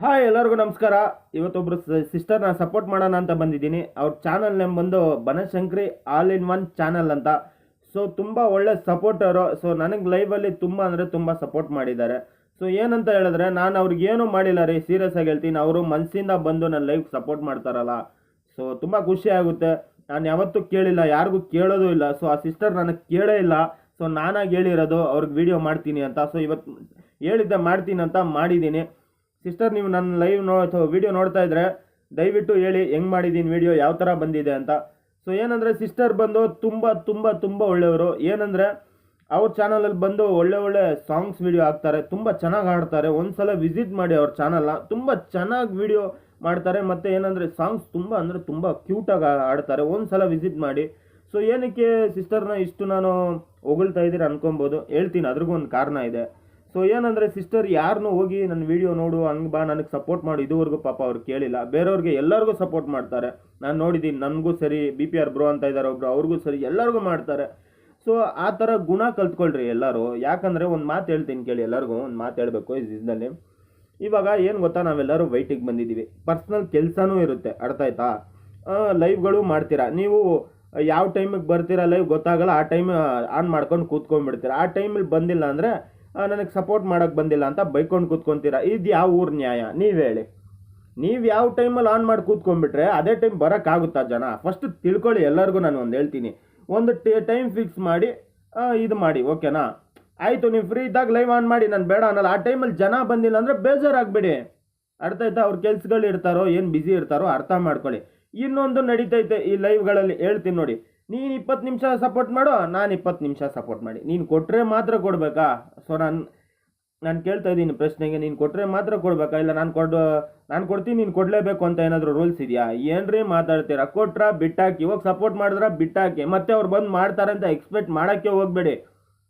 Hi, ಎಲ್ಲರಿಗೂ ನಮಸ್ಕಾರ. ಇವತ್ತೊಬ್ಬರು ಸಿಸ್ಟರ್ನ support ಮಾಡೋಣ ಅಂತ ಬಂದಿದ್ದೀನಿ. ಅವ್ರ ಚಾನಲ್ ನೇಮ್ ಬಂದು Banashankari all in one channel ಅಂತ. ಸೊ ತುಂಬ ಒಳ್ಳೆ ಸಪೋರ್ಟರು ಸೊ ನನಗೆ ಲೈವಲ್ಲಿ ತುಂಬ ಅಂದರೆ ತುಂಬ ಸಪೋರ್ಟ್ ಮಾಡಿದ್ದಾರೆ. ಸೊ ಏನಂತ ಹೇಳಿದ್ರೆ, ನಾನು ಅವ್ರಿಗೇನು ಮಾಡಿಲ್ಲ ರೀ. ಸೀರಿಯಸ್ ಆಗಿ ಹೇಳ್ತೀನಿ. ಅವರು ಮನಸ್ಸಿಂದ ಬಂದು ನನ್ನ ಲೈವ್ ಸಪೋರ್ಟ್ ಮಾಡ್ತಾರಲ್ಲ. ಸೊ ತುಂಬ ಖುಷಿ ಆಗುತ್ತೆ. ನಾನು ಯಾವತ್ತೂ ಕೇಳಿಲ್ಲ, ಯಾರಿಗೂ ಕೇಳೋದು ಇಲ್ಲ. ಸೊ ಆ ಸಿಸ್ಟರ್ ನನಗೆ ಕೇಳೇ ಇಲ್ಲ. ಸೊ ನಾನಾಗಿ ಹೇಳಿರೋದು, ಅವ್ರಿಗೆ ವಿಡಿಯೋ ಮಾಡ್ತೀನಿ ಅಂತ. ಸೊ ಇವತ್ತು ಹೇಳಿದ್ದೆ ಮಾಡ್ತೀನಿ ಅಂತ ಮಾಡಿದ್ದೀನಿ. ಸಿಸ್ಟರ್, ನೀವು ನನ್ನ ಲೈವ್ ನೋ ವಿಡಿಯೋ ನೋಡ್ತಾ ಇದ್ರೆ ದಯವಿಟ್ಟು ಹೇಳಿ ಹೆಂಗೆ ಮಾಡಿದ್ದೀನಿ ವಿಡಿಯೋ ಯಾವ ಥರ ಬಂದಿದೆ ಅಂತ. ಸೊ ಏನಂದರೆ ಸಿಸ್ಟರ್ ಬಂದು ತುಂಬ ತುಂಬ ತುಂಬ ಒಳ್ಳೆಯವರು. ಏನಂದರೆ ಅವ್ರ ಚಾನಲಲ್ಲಿ ಬಂದು ಒಳ್ಳೆ ಒಳ್ಳೆ ಸಾಂಗ್ಸ್ ವಿಡಿಯೋ ಹಾಕ್ತಾರೆ. ತುಂಬ ಚೆನ್ನಾಗಿ ಹಾಡ್ತಾರೆ. ಒಂದ್ಸಲ ವಿಸಿಟ್ ಮಾಡಿ ಅವ್ರ ಚಾನಲ್ನ ತುಂಬ ಚೆನ್ನಾಗಿ ವಿಡಿಯೋ ಮಾಡ್ತಾರೆ. ಮತ್ತು ಏನಂದರೆ ಸಾಂಗ್ಸ್ ತುಂಬ, ಅಂದರೆ ತುಂಬ ಕ್ಯೂಟಾಗಿ ಹಾಡ್ತಾರೆ. ಒಂದ್ಸಲ ವಿಸಿಟ್ ಮಾಡಿ. ಸೊ ಏನಕ್ಕೆ ಸಿಸ್ಟರ್ನ ಇಷ್ಟು ನಾನು ಹೊಗಳ್ತಾ ಇದ್ದೀರ ಅನ್ಕೊಬೋದು. ಹೇಳ್ತೀನಿ. ಅದ್ರಿಗೂ ಒಂದು ಕಾರಣ ಇದೆ. ಸೊ ಏನಂದರೆ ಸಿಸ್ಟರ್ ಯಾರನ್ನೂ ಹೋಗಿ ನನ್ನ ವಿಡಿಯೋ ನೋಡು, ಹಂಗೆ ಬಾ, ನನಗೆ ಸಪೋರ್ಟ್ ಮಾಡು, ಇದುವರೆಗೂ ಪಾಪ ಅವ್ರು ಕೇಳಿಲ್ಲ. ಬೇರೆಯವ್ರಿಗೆ ಎಲ್ಲರಿಗೂ ಸಪೋರ್ಟ್ ಮಾಡ್ತಾರೆ. ನಾನು ನೋಡಿದ್ದೀನಿ ನನಗೂ ಸರಿ ಬಿ ಪಿ ಆರ್ ಬ್ರೋ ಅಂತ ಇದ್ದಾರೆ ಒಬ್ರು, ಅವ್ರಿಗೂ ಸರಿ, ಎಲ್ಲರಿಗೂ ಮಾಡ್ತಾರೆ. ಸೊ ಆ ಥರ ಗುಣ ಕಲ್ತ್ಕೊಳ್ರಿ ಎಲ್ಲರೂ. ಯಾಕಂದರೆ, ಒಂದು ಮಾತು ಹೇಳ್ತೀನಿ ಕೇಳಿ ಎಲ್ಲರಿಗೂ, ಒಂದು ಮಾತು ಹೇಳಬೇಕು ಈ ದಿನದಲ್ಲಿ ಇವಾಗ ಏನು ಗೊತ್ತಾ, ನಾವೆಲ್ಲರೂ ವೈಟಿಗೆ ಬಂದಿದ್ದೀವಿ ಪರ್ಸ್ನಲ್ ಕೆಲಸನೂ ಇರುತ್ತೆ, ಅರ್ಥ ಆಯ್ತಾ? ಲೈವ್ಗಳು ಮಾಡ್ತೀರಾ? ನೀವು ಯಾವ ಟೈಮಿಗೆ ಬರ್ತೀರಾ ಲೈವ್ ಗೊತ್ತಾಗಲ್ಲ, ಆ ಟೈಮ್ ಆನ್ ಮಾಡ್ಕೊಂಡು ಕೂತ್ಕೊಂಡ್ಬಿಡ್ತೀರಾ. ಆ ಟೈಮಲ್ಲಿ ಬಂದಿಲ್ಲ ಅಂದರೆ ನನಗೆ ಸಪೋರ್ಟ್ ಮಾಡೋಕ್ಕೆ ಬಂದಿಲ್ಲ ಅಂತ ಬೈಕೊಂಡು ಕೂತ್ಕೊಂತೀರ? ಇದು ಯಾವ ಊರು ನ್ಯಾಯ? ನೀವು ಹೇಳಿ. ನೀವು ಯಾವ ಟೈಮಲ್ಲಿ ಆನ್ ಮಾಡಿ ಕೂತ್ಕೊಂಡ್ಬಿಟ್ರೆ ಅದೇ ಟೈಮ್ ಬರೋಕ್ಕಾಗುತ್ತಾ ಜನ? ಫಸ್ಟ್ ತಿಳ್ಕೊಳ್ಳಿ, ಎಲ್ಲರಿಗೂ ನಾನು ಒಂದು ಹೇಳ್ತೀನಿ. ಒಂದು ಟೈಮ್ ಫಿಕ್ಸ್ ಮಾಡಿ ಇದು ಮಾಡಿ ಓಕೆನಾ ಆಯಿತು, ನೀವು ಫ್ರೀ ಇದ್ದಾಗ ಲೈವ್ ಆನ್ ಮಾಡಿ, ನಾನು ಬೇಡ ಅನ್ನಲ್ಲ. ಆ ಟೈಮಲ್ಲಿ ಜನ ಬಂದಿಲ್ಲ ಅಂದರೆ ಬೇಜಾರಾಗಬೇಡಿ. ಅರ್ಥ ಆಯ್ತಾ? ಅವ್ರ ಕೆಲ್ಸಗಳು ಇರ್ತಾರೋ ಏನು ಬ್ಯುಸಿ ಇರ್ತಾರೋ, ಅರ್ಥ ಮಾಡ್ಕೊಳ್ಳಿ. ಇನ್ನೊಂದು ನಡೀತೈತೆ ಈ ಲೈವ್ಗಳಲ್ಲಿ ಹೇಳ್ತೀನಿ ನೋಡಿ. ನೀನು ಇಪ್ಪತ್ತು ನಿಮಿಷ ಸಪೋರ್ಟ್ ಮಾಡು, ನಾನು ಇಪ್ಪತ್ತು ನಿಮಿಷ ಸಪೋರ್ಟ್ ಮಾಡಿ. ನೀನು ಕೊಟ್ಟರೆ ಮಾತ್ರ ಕೊಡಬೇಕಾ? ಸೊ ನಾನು ನಾನು ಕೇಳ್ತಾ ಇದ್ದೀನಿ ಪ್ರಶ್ನೆಗೆ, ನೀನು ಕೊಟ್ಟರೆ ಮಾತ್ರ ಕೊಡಬೇಕಾ? ಇಲ್ಲ, ನಾನು ಕೊಡು, ನಾನು ಕೊಡ್ತೀನಿ, ನೀನು ಕೊಡಲೇಬೇಕು ಅಂತ ಏನಾದರೂ ರೂಲ್ಸ್ ಇದೆಯಾ? ಏನ್ರಿ ಮಾತಾಡ್ತೀರಾ? ಕೊಟ್ರ, ಬಿಟ್ಟಾಕಿ, ಇವಾಗ ಸಪೋರ್ಟ್ ಮಾಡಿದ್ರ, ಬಿಟ್ಟಾಕಿ. ಮತ್ತೆ ಅವ್ರು ಬಂದು ಮಾಡ್ತಾರೆ ಅಂತ ಎಕ್ಸ್ಪೆಕ್ಟ್ ಮಾಡೋಕ್ಕೆ ಹೋಗಬೇಡಿ.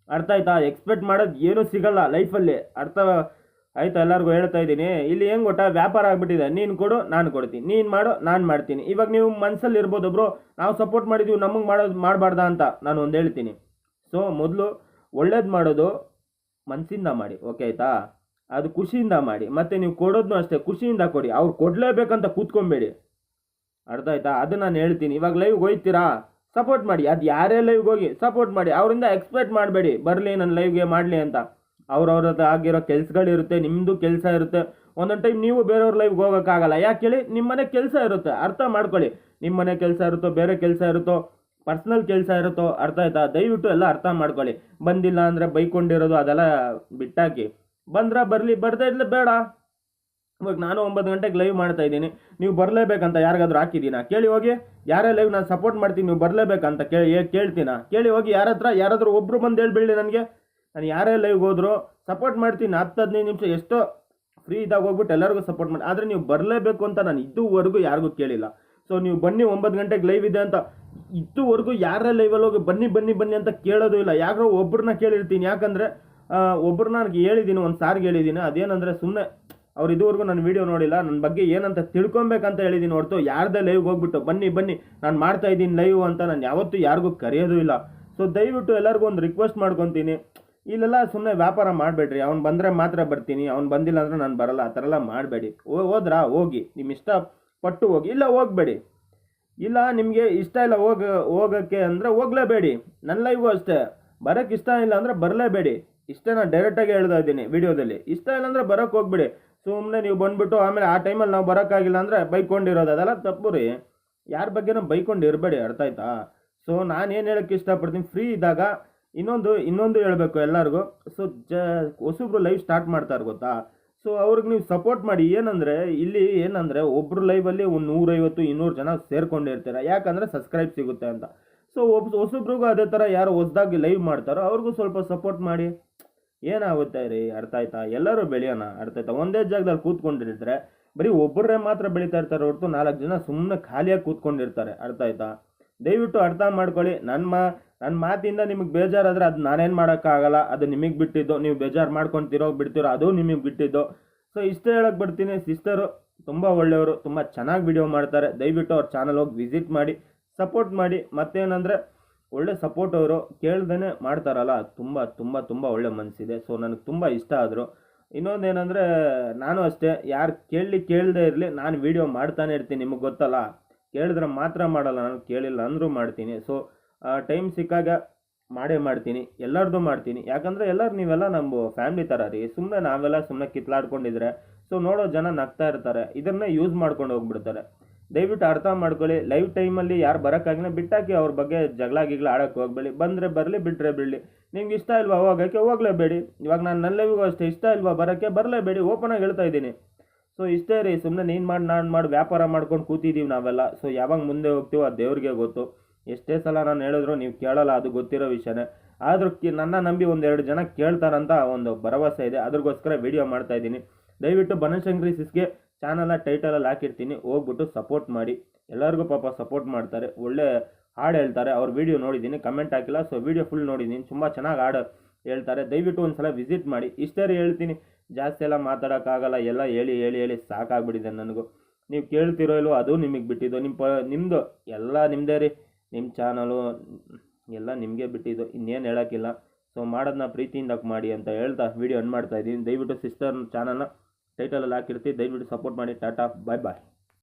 ಅರ್ಥ ಆಯ್ತಾ? ಎಕ್ಸ್ಪೆಕ್ಟ್ ಮಾಡೋದು ಏನೂ ಸಿಗಲ್ಲ ಲೈಫಲ್ಲಿ ಅರ್ಥ ಆಯ್ತಾ, ಎಲ್ಲರಿಗೂ ಹೇಳ್ತಾ ಇದ್ದೀನಿ. ಇಲ್ಲಿ ಹೆಂಗೆ ಗೊತ್ತಾ? ವ್ಯಾಪಾರ ಆಗಿಬಿಟ್ಟಿದೆ. ನೀನು ಕೊಡು, ನಾನು ಕೊಡ್ತೀನಿ. ನೀನು ಮಾಡು, ನಾನು ಮಾಡ್ತೀನಿ. ಇವಾಗ ನೀವು ಮನಸ್ಸಲ್ಲಿ ಇರ್ಬೋದು ಬ್ರೋ. ನಾವು ಸಪೋರ್ಟ್ ಮಾಡಿದ್ದೀವಿ ನಮಗೆ ಮಾಡೋದು ಮಾಡಬಾರ್ದಾ ಅಂತ ನಾನು ಒಂದು ಹೇಳ್ತೀನಿ. ಸೊ ಮೊದಲು ಒಳ್ಳೇದು ಮಾಡೋದು ಮನಸ್ಸಿಂದ ಮಾಡಿ ಓಕೆ ಆಯ್ತಾ? ಅದು ಖುಷಿಯಿಂದ ಮಾಡಿ. ಮತ್ತೆ ನೀವು ಕೊಡೋದನ್ನು ಅಷ್ಟೇ, ಖುಷಿಯಿಂದ ಕೊಡಿ. ಅವ್ರು ಕೊಡಲೇಬೇಕಂತ ಕೂತ್ಕೊಂಬೇಡಿ. ಅರ್ಥ ಆಯ್ತಾ? ಅದು ನಾನು ಹೇಳ್ತೀನಿ. ಇವಾಗ ಲೈವ್ಗೆ ಹೋಯ್ತೀರಾ? ಸಪೋರ್ಟ್ ಮಾಡಿ. ಅದು ಯಾರೇ ಲೈವ್ಗೆ ಹೋಗಿ ಸಪೋರ್ಟ್ ಮಾಡಿ. ಅವರಿಂದ ಎಕ್ಸ್ಪೆಕ್ಟ್ ಮಾಡಬೇಡಿ. ಬರಲಿ ನನ್ನ ಲೈವ್ಗೆ ಮಾಡಲಿ ಅಂತ. ಅವ್ರವ್ರದ್ದು ಆಗಿರೋ ಕೆಲಸಗಳಿರುತ್ತೆ ನಿಮ್ಮದು ಕೆಲಸ ಇರುತ್ತೆ. ಒಂದೊಂದು ಟೈಮ್ ನೀವು ಬೇರೆಯವ್ರ ಲೈಫ್ಗೆ ಹೋಗೋಕ್ಕಾಗಲ್ಲ. ಯಾಕೆ ಹೇಳಿ? ನಿಮ್ಮ ಮನೆ ಕೆಲಸ ಇರುತ್ತೆ. ಅರ್ಥ ಮಾಡ್ಕೊಳ್ಳಿ. ನಿಮ್ಮ ಮನೆ ಕೆಲಸ ಇರುತ್ತೋ, ಬೇರೆ ಕೆಲಸ ಇರುತ್ತೋ ಪರ್ಸ್ನಲ್ ಕೆಲಸ ಇರುತ್ತೋ, ಅರ್ಥ ಆಯ್ತಾ? ದಯವಿಟ್ಟು ಎಲ್ಲ ಅರ್ಥ ಮಾಡ್ಕೊಳ್ಳಿ. ಬಂದಿಲ್ಲ ಅಂದರೆ ಬೈಕೊಂಡಿರೋದು ಅದೆಲ್ಲ ಬಿಟ್ಟಾಕಿ. ಬಂದ್ರ ಬರಲಿ, ಬರ್ದೇ ಇರಲಿ, ಬೇಡ. ಇವಾಗ ನಾನು ಒಂಬತ್ತು ಗಂಟೆಗೆ ಲೈವ್ ಮಾಡ್ತಾ ಇದ್ದೀನಿ. ನೀವು ಬರಲೇಬೇಕಂತ ಯಾರಿಗಾದ್ರೂ ಹಾಕಿದ್ದೀನಾ? ಕೇಳಿ ಹೋಗಿ. ಯಾರೇ ಲೈವ್ ನಾನು ಸಪೋರ್ಟ್ ಮಾಡ್ತೀನಿ, ನೀವು ಬರಲೇಬೇಕಂತ ಕೇಳಿ ಕೇಳ್ತೀನಾ? ಕೇಳಿ ಹೋಗಿ ಯಾರ ಹತ್ರ ಯಾರಾದರೂ ಒಬ್ಬರು ಬಂದು ಹೇಳ್ಬಿಡಿ ನನಗೆ. ನಾನು ಯಾರೇ ಲೈವ್ಗೆ ಹೋದ್ರು ಸಪೋರ್ಟ್ ಮಾಡ್ತೀನಿ. ಹತ್ತು ಹದಿನೈದು ನಿಮಿಷ ಎಷ್ಟೋ ಫ್ರೀ ಇದ್ದಾಗ ಹೋಗ್ಬಿಟ್ಟು ಎಲ್ಲರಿಗೂ ಸಪೋರ್ಟ್ ಮಾಡಿ. ಆದರೆ ನೀವು ಬರಲೇಬೇಕು ಅಂತ ನಾನು ಇದುವರೆಗೂ ಯಾರಿಗೂ ಕೇಳಿಲ್ಲ. ಸೊ ನೀವು ಬನ್ನಿ, ಒಂಬತ್ತು ಗಂಟೆಗೆ ಲೈವ್ ಇದೆ ಅಂತ. ಇದುವರೆಗೂ ಯಾರೇ ಲೈವಲ್ಲಿ ಹೋಗಿ ಬನ್ನಿ ಬನ್ನಿ ಬನ್ನಿ ಅಂತ ಕೇಳೋದು ಇಲ್ಲ. ಯಾರೋ ಒಬ್ಬರನ್ನ ಕೇಳಿರ್ತೀನಿ. ಯಾಕಂದರೆ ಒಬ್ಬರನ್ನ ನನಗೆ ಹೇಳಿದ್ದೀನಿ ಒಂದು ಸಾರಿಗೆ ಹೇಳಿದ್ದೀನಿ ಅದೇನಂದರೆ ಸುಮ್ಮನೆ ಅವ್ರು ಇದುವರೆಗೂ ನನ್ನ ವೀಡಿಯೋ ನೋಡಿಲ್ಲ. ನನ್ನ ಬಗ್ಗೆ ಏನಂತ ತಿಳ್ಕೊಬೇಕಂತ ಹೇಳಿದ್ದೀನಿ ಹೊರತು ಯಾರ್ದೇ ಲೈವ್ಗೆ ಹೋಗ್ಬಿಟ್ಟು ಬನ್ನಿ ಬನ್ನಿ, ನಾನು ಮಾಡ್ತಾ ಇದ್ದೀನಿ ಲೈವ್ ಅಂತ ನಾನು ಯಾವತ್ತೂ ಯಾರಿಗೂ ಕರೆಯೋದು ಇಲ್ಲ. ಸೊ ದಯವಿಟ್ಟು ಎಲ್ಲರಿಗೂ ಒಂದು ರಿಕ್ವೆಸ್ಟ್ ಮಾಡ್ಕೊತೀನಿ. ಇಲ್ಲೆಲ್ಲ ಸುಮ್ಮನೆ ವ್ಯಾಪಾರ ಮಾಡಬೇಡ್ರಿ. ಅವ್ನು ಬಂದರೆ ಮಾತ್ರ ಬರ್ತೀನಿ. ಅವ್ನು ಬಂದಿಲ್ಲ ಅಂದರೆ ನಾನು ಬರಲ್ಲ. ಆ ಥರ ಎಲ್ಲ ಮಾಡಬೇಡಿ ಹೋದ್ರಾ? ಹೋಗಿ. ನಿಮ್ಮ ಇಷ್ಟ ಪಟ್ಟು ಹೋಗಿ. ಇಲ್ಲ, ಹೋಗಬೇಡಿ. ಇಲ್ಲ, ನಿಮಗೆ ಇಷ್ಟ ಇಲ್ಲ, ಹೋಗ, ಹೋಗೋಕ್ಕೆ ಅಂದರೆ ಹೋಗಲೇಬೇಡಿ. ನನ್ನ ಲೈಫು ಅಷ್ಟೇ. ಬರೋಕ್ಕೆ ಇಷ್ಟ ಇಲ್ಲ ಅಂದರೆ ಬರಲೇಬೇಡಿ. ಇಷ್ಟೇ ನಾನು ಡೈರೆಕ್ಟಾಗಿ ಹೇಳ್ತಾ ಇದ್ದೀನಿ ವಿಡಿಯೋದಲ್ಲಿ. ಇಷ್ಟ ಇಲ್ಲ ಅಂದರೆ ಬರೋಕ್ಕೆ ಹೋಗ್ಬೇಡಿ. ಸುಮ್ಮನೆ ನೀವು ಬಂದುಬಿಟ್ಟು ಆಮೇಲೆ ಆ ಟೈಮಲ್ಲಿ ನಾವು ಬರೋಕ್ಕಾಗಿಲ್ಲ ಅಂದರೆ ಬೈಕೊಂಡಿರೋದು. ಅದೆಲ್ಲ ತಪ್ಪು ರೀ. ಯಾರ ಬಗ್ಗೆನೂ ಬೈಕೊಂಡು ಇರಬೇಡಿ. ಅರ್ಥ ಆಯ್ತಾ? ಸೊ ನಾನು ಏನು ಹೇಳೋಕ್ಕೆ ಇಷ್ಟಪಡ್ತೀನಿ? ಫ್ರೀ ಇದ್ದಾಗ ಇನ್ನೊಂದು ಇನ್ನೊಂದು ಹೇಳಬೇಕು ಎಲ್ಲರಿಗೂ. ಸೊ ಜ, ಹೊಸಬ್ರು ಲೈವ್ ಸ್ಟಾರ್ಟ್ ಮಾಡ್ತಾರೆ ಗೊತ್ತಾ? ಸೊ ಅವ್ರಿಗೆ ನೀವು ಸಪೋರ್ಟ್ ಮಾಡಿ. ಏನಂದರೆ, ಇಲ್ಲಿ ಏನಂದರೆ ಒಬ್ಬರು ಲೈವಲ್ಲಿ ಒಂದು ನೂರೈವತ್ತು, ಇನ್ನೂರು ಜನ ಸೇರ್ಕೊಂಡಿರ್ತೀರ ಯಾಕಂದರೆ ಸಬ್ಸ್ಕ್ರೈಬ್ ಸಿಗುತ್ತೆ ಅಂತ. ಸೊ ಒಬ್, ಹೊಸಬ್ರಿಗೂ ಅದೇ ಥರ ಯಾರು ಹೊಸದಾಗಿ ಲೈವ್ ಮಾಡ್ತಾರೋ, ಅವ್ರಿಗೂ ಸ್ವಲ್ಪ ಸಪೋರ್ಟ್ ಮಾಡಿ. ಏನಾಗುತ್ತೆ ರೀ? ಅರ್ಥ ಆಯ್ತಾ? ಎಲ್ಲರೂ ಬೆಳೆಯೋಣ. ಅರ್ಥ ಆಯ್ತಾ? ಒಂದೇ ಜಾಗದಲ್ಲಿ ಕೂತ್ಕೊಂಡಿರ್ತಾರೆ ಬರೀ ಒಬ್ಬರೇ ಮಾತ್ರ ಬೆಳೀತಾ ಇರ್ತಾರೆ ಹೊರತು ನಾಲ್ಕು ಜನ ಸುಮ್ಮನೆ ಖಾಲಿಯಾಗಿ ಕೂತ್ಕೊಂಡಿರ್ತಾರೆ. ಅರ್ಥ ಆಯ್ತಾ? ದಯವಿಟ್ಟು ಅರ್ಥ ಮಾಡ್ಕೊಳ್ಳಿ. ನನ್ನ ಮಾ ನನ್ನ ಮಾತಿಂದ ನಿಮಗೆ ಬೇಜಾರಾದರೆ ಅದು ನಾನೇನು ಮಾಡೋಕ್ಕಾಗಲ್ಲ. ಅದು ನಿಮಗೆ ಬಿಟ್ಟಿದ್ದು. ನೀವು ಬೇಜಾರು ಮಾಡ್ಕೊತಿರೋ ಬಿಡ್ತಿರೋ ಅದು ನಿಮಗೆ ಬಿಟ್ಟಿದ್ದು. ಸೊ, ಇಷ್ಟು ಹೇಳಕ್ಕೆ ಬರ್ತೀನಿ. ಸಿಸ್ಟರು ತುಂಬ ಒಳ್ಳೆಯವರು. ತುಂಬ ಚೆನ್ನಾಗಿ ವಿಡಿಯೋ ಮಾಡ್ತಾರೆ. ದಯವಿಟ್ಟು ಅವ್ರ ಚಾನಲ್ ಹೋಗಿ ವಿಸಿಟ್ ಮಾಡಿ, ಸಪೋರ್ಟ್ ಮಾಡಿ. ಮತ್ತೇನಂದರೆ, ಒಳ್ಳೆ ಸಪೋರ್ಟ್ ಅವರು ಕೇಳ್ದೇ ಮಾಡ್ತಾರಲ್ಲ. ತುಂಬ ತುಂಬ ತುಂಬ ಒಳ್ಳೆ ಮನಸ್ಸಿದೆ ಸೊ, ನನಗೆ ತುಂಬ ಇಷ್ಟ ಆದರು. ಇನ್ನೊಂದೇನೆಂದರೆ, ನಾನು ಅಷ್ಟೇ. ಯಾರು ಕೇಳಲಿ ಕೇಳದೇ ಇರಲಿ, ನಾನು ವೀಡಿಯೋ ಮಾಡ್ತಾನೆ ಇರ್ತೀನಿ. ನಿಮಗೆ ಗೊತ್ತಲ್ಲ? ಕೇಳಿದ್ರೆ ಮಾತ್ರ ಮಾಡಲ್ಲ, ನಾನು ಕೇಳಿಲ್ಲ ಅಂದರೂ ಮಾಡ್ತೀನಿ. ಸೊ ಟೈಮ್ ಸಿಕ್ಕಾಗ ಮಾಡೇ ಮಾಡ್ತೀನಿ ಎಲ್ಲರದ್ದು ಮಾಡ್ತೀನಿ. ಯಾಕಂದರೆ ಎಲ್ಲರೂ ನೀವೆಲ್ಲ ನಮ್ಮ ಫ್ಯಾಮಿಲಿ ಥರ ರೀ. ಸುಮ್ಮನೆ ನಾವೆಲ್ಲ ಸುಮ್ಮನೆ ಕಿತ್ಲಾಡ್ಕೊಂಡಿದ್ರೆ ಸೊ ನೋಡೋ ಜನ ನಗ್ತಾ ಇರ್ತಾರೆ. ಇದನ್ನೇ ಯೂಸ್ ಮಾಡ್ಕೊಂಡು ಹೋಗ್ಬಿಡ್ತಾರೆ. ದಯವಿಟ್ಟು ಅರ್ಥ ಮಾಡ್ಕೊಳ್ಳಿ ಲೈವ್ ಟೈಮಲ್ಲಿ ಯಾರು ಬರೋಕ್ಕಾಗಿನ ಬಿಟ್ಟಾಕಿ ಅವ್ರ ಬಗ್ಗೆ ಜಗಳ ಗಿಗಳ ಆಡೋಕ್ಕೆ ಹೋಗ್ಬೇಡಿ. ಬಂದರೆ ಬರಲಿ ಬಿಟ್ಟರೆ ಬಿಡಲಿ. ನಿಮ್ಗೆ ಇಷ್ಟ ಇಲ್ವಾ ಹೋಗೋಕ್ಕೆ? ಹೋಗಲೇಬೇಡಿ. ಇವಾಗ ನಾನು ನನ್ನ ಲೈವಿಗೂ ಅಷ್ಟೇ ಇಷ್ಟ ಇಲ್ವಾ ಬರೋಕ್ಕೆ? ಬರಲೇಬೇಡಿ. ಓಪನಾಗಿ ಹೇಳ್ತಾ ಇದ್ದೀನಿ. ಸೊ ಇಷ್ಟೇ ರೀ ಸುಮ್ಮನೆ ನೀನು ಮಾಡಿ, ನಾನು ಮಾಡಿ, ವ್ಯಾಪಾರ ಮಾಡ್ಕೊಂಡು ಕೂತಿದ್ದೀವಿ ನಾವೆಲ್ಲ. ಸೊ ಯಾವಾಗ ಮುಂದೆ ಹೋಗ್ತೀವೋ ಅದು ದೇವ್ರಿಗೆ ಗೊತ್ತು. ಎಷ್ಟೇ ಸಲ ನಾನು ಹೇಳಿದ್ರು ನೀವು ಕೇಳಲ್ಲ, ಅದು ಗೊತ್ತಿರೋ ವಿಷಯನೇ. ಆದರೂ ಕಿ, ನನ್ನ ನಂಬಿ ಒಂದೆರಡು ಜನ ಕೇಳ್ತಾರಂತ ಒಂದು ಭರವಸೆ ಇದೆ. ಅದ್ರಗೋಸ್ಕರ ವಿಡಿಯೋ ಮಾಡ್ತಾ ಇದ್ದೀನಿ. ದಯವಿಟ್ಟು ಬನಶಂಕರಿ ಸಿಸ್ಗೆ ಚಾನಲ್ನ ಟೈಟಲಲ್ಲಿ ಹಾಕಿರ್ತೀನಿ. ಹೋಗ್ಬಿಟ್ಟು ಸಪೋರ್ಟ್ ಮಾಡಿ. ಎಲ್ಲರಿಗೂ ಪಾಪ ಸಪೋರ್ಟ್ ಮಾಡ್ತಾರೆ. ಒಳ್ಳೆ ಹಾಡು ಹೇಳ್ತಾರೆ. ಅವ್ರ ವಿಡಿಯೋ ನೋಡಿದ್ದೀನಿ. ಕಮೆಂಟ್ ಹಾಕಿಲ್ಲ. ಸೊ ವಿಡಿಯೋ ಫುಲ್ ನೋಡಿದ್ದೀನಿ. ತುಂಬ ಚೆನ್ನಾಗಿ ಹಾಡು ಹೇಳ್ತಾರೆ. ದಯವಿಟ್ಟು ಒಂದು ಸಲ ವಿಸಿಟ್ ಮಾಡಿ. ಇಷ್ಟೇ ಹೇಳ್ತೀನಿ. ಜಾಸ್ತಿ ಎಲ್ಲ ಮಾತಾಡೋಕ್ಕಾಗಲ್ಲ. ಎಲ್ಲ ಹೇಳಿ ಹೇಳಿ ಹೇಳಿ ಸಾಕಾಗ್ಬಿಟ್ಟಿದೆ ನನಗೂ. ನೀವು ಕೇಳ್ತಿರೋ ಇಲ್ವೋ ಅದು ನಿಮಗೆ ಬಿಟ್ಟಿದ್ದು. ನಿಮ್ಮ ಪ ನಿಮ್ಮದು ಎಲ್ಲ ನಿಮ್ಮದೇ ರೀ. ನಿಮ್ಮ ಚಾನಲು ಎಲ್ಲ ನಿಮಗೆ ಬಿಟ್ಟಿದ್ದು. ಇನ್ನೇನು ಹೇಳೋಕ್ಕಿಲ್ಲ. ಸೊ ಮಾಡೋದನ್ನ ಪ್ರೀತಿಯಿಂದ ಮಾಡಿ ಅಂತ ಹೇಳ್ತಾ ವೀಡಿಯೋ ಅನ್ ಮಾಡ್ತಾ ಇದ್ದೀನಿ. ದಯವಿಟ್ಟು ಸಿಸ್ಟರ್ ಚಾನಲ್ನ ಟೈಟಲಲ್ಲಿ ಹಾಕಿರ್ತೀವಿ ದಯವಿಟ್ಟು ಸಪೋರ್ಟ್ ಮಾಡಿ. ಟಾಟಾ ಬಾಯ್ ಬಾಯ್